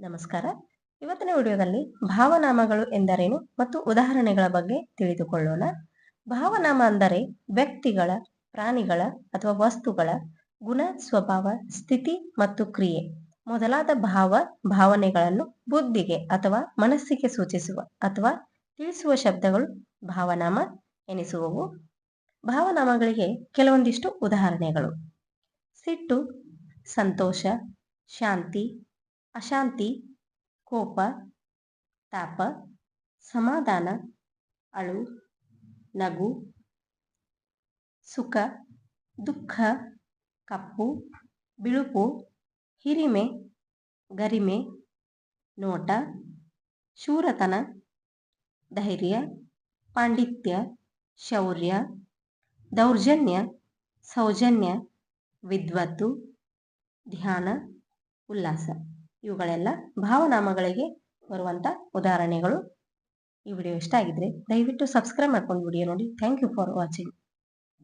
ನಮಸ್ಕಾರ. ಇವತ್ತಿನ ವಿಡಿಯೋದಲ್ಲಿ ಭಾವನಾಮಗಳು ಎಂದರೇನು ಮತ್ತು ಉದಾಹರಣೆಗಳ ಬಗ್ಗೆ ತಿಳಿದುಕೊಳ್ಳೋಣ. ಭಾವನಾಮ ಅಂದರೆ ವ್ಯಕ್ತಿಗಳ, ಪ್ರಾಣಿಗಳ ಅಥವಾ ವಸ್ತುಗಳ ಗುಣ, ಸ್ವಭಾವ, ಸ್ಥಿತಿ ಮತ್ತು ಕ್ರಿಯೆ. ಮೊದಲಾದ ಭಾವ, ಭಾವನೆಗಳನ್ನು ಬುದ್ಧಿಗೆ ಅಥವಾ ಮನಸ್ಸಿಗೆ ಸೂಚಿಸುವ ಅಥವಾ ತಿಳಿಸುವ ಶಬ್ದಗಳು ಭಾವನಾಮ ಎನಿಸುವವು. ಭಾವನಾಮಗಳಿಗೆ ಕೆಲವೊಂದಿಷ್ಟು ಉದಾಹರಣೆಗಳು. ಸಿಟ್ಟು, ಸಂತೋಷ, ಶಾಂತಿ ಅಶಾಂತಿ, ಕೋಪ, ತಾಪ, ಸಮಾಧಾನ, ಅಳು, ನಗು, ಸುಖ, ದುಃಖ, ಕಪ್ಪು, ಬಿಳುಪು, ಹಿರಿಮೆ, ಗರಿಮೆ, ನೋಟ, ಶೂರತನ, ಧೈರ್ಯ, ಪಾಂಡಿತ್ಯ, ಶೌರ್ಯ, ದೌರ್ಜನ್ಯ, ಸೌಜನ್ಯ, ವಿದ್ವತ್ತು, ಧ್ಯಾನ, ಉಲ್ಲಾಸ. ಇವುಗಳೆಲ್ಲ ಭಾವನಾಮಗಳಿಗೆ ಬರುವಂಥ ಉದಾಹರಣೆಗಳು. ಈ ವಿಡಿಯೋ ಇಷ್ಟ ಆಗಿದ್ರೆ ದಯವಿಟ್ಟು ಸಬ್ಸ್ಕ್ರೈಬ್ ಮಾಡ್ಕೊಂಡು ವಿಡಿಯೋ ನೋಡಿ. Thank you for watching